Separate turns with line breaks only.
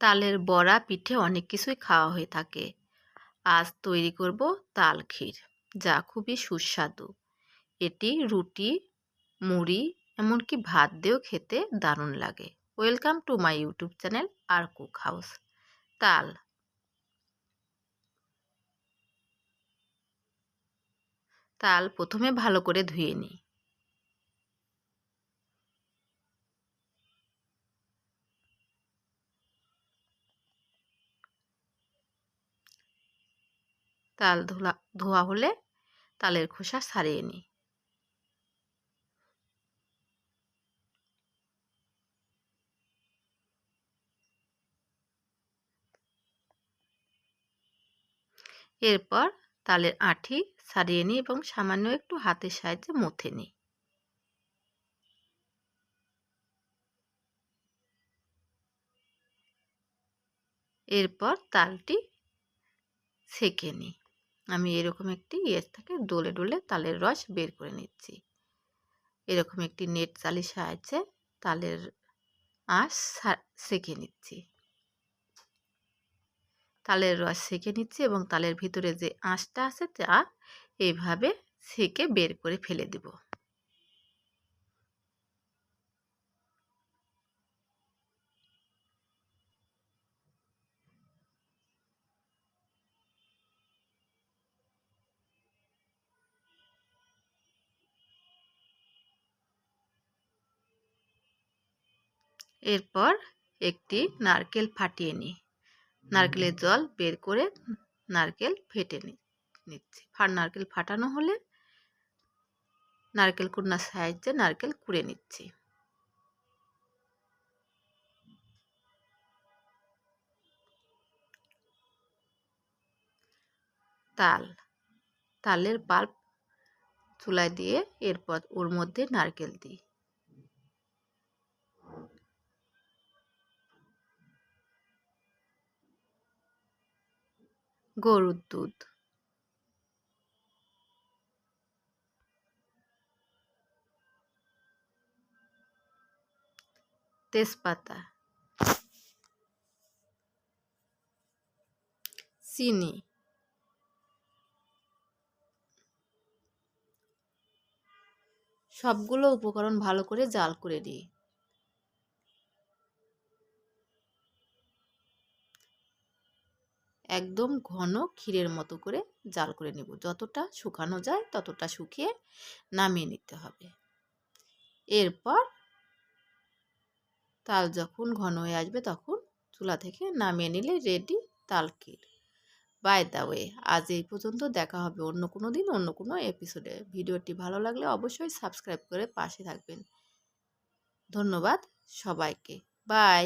তালের বড়া, পিঠে অনেক কিছুই খাওয়া হয়ে থাকে। আজ তৈরি করব তাল ক্ষীর, যা খুবই সুস্বাদু। এটি রুটি, মুড়ি, এমনকি ভাত দিয়েও খেতে দারুণ লাগে। Welcome to my YouTube channel R cook house. তাল তাল প্রথমে ভালো করে ধুয়ে নিই। তাল ধোলা, ধোয়া হলে তালের খোসা সারিয়ে নিই। এরপর তালের আঁঠি সারিয়ে নিই এবং সামান্য একটু হাতের সাহায্যে মথে নিই। এরপর তালটি সেঁকে নিই। আমি এরকম একটি ইয়ের থেকে ডলে ডলে তালের রস বের করে নিচ্ছি। এরকম একটি নেট চালির সাহায্যে তালের আঁশ সেঁকে নিচ্ছি। তালের রস সেঁকে নিচ্ছি এবং তালের ভিতরে যে আঁশটা আছে তা এইভাবে সেঁকে বের করে ফেলে দেব। এরপর একটি নারকেল ফাটিয়ে নিই। নারকেলের জল বের করে নারকেল ফেটে নিচ্ছি। ফার নারকেল ফাটানো হলে নারকেল কুড়নার সাহায্যে নারকেল কুড়ে নিচ্ছি। তাল তালের পাল্প চুলায় দিয়ে এরপর ওর মধ্যে নারকেল দিই। গরুর দুধ। তেজপাতা। চিনি। সবগুলো উপকরণ ভালো করে জাল করে দিই একদম ঘন ক্ষীরের মতো করে জাল করে নেব। যতটা শুকানো যায় ততটা শুকিয়ে নামিয়ে নিতে হবে। এরপর তাল যখন ঘন হয়ে আসবে তখন চুলা থেকে নামিয়ে নিলে রেডি তাল ক্ষীর। বাই দা ওয়ে আজ এই পর্যন্ত দেখা হবে অন্য কোনো দিন, অন্য কোনো এপিসোডে ভিডিওটি ভালো লাগলে অবশ্যই সাবস্ক্রাইব করে পাশে থাকবেন। ধন্যবাদ সবাইকে। বাই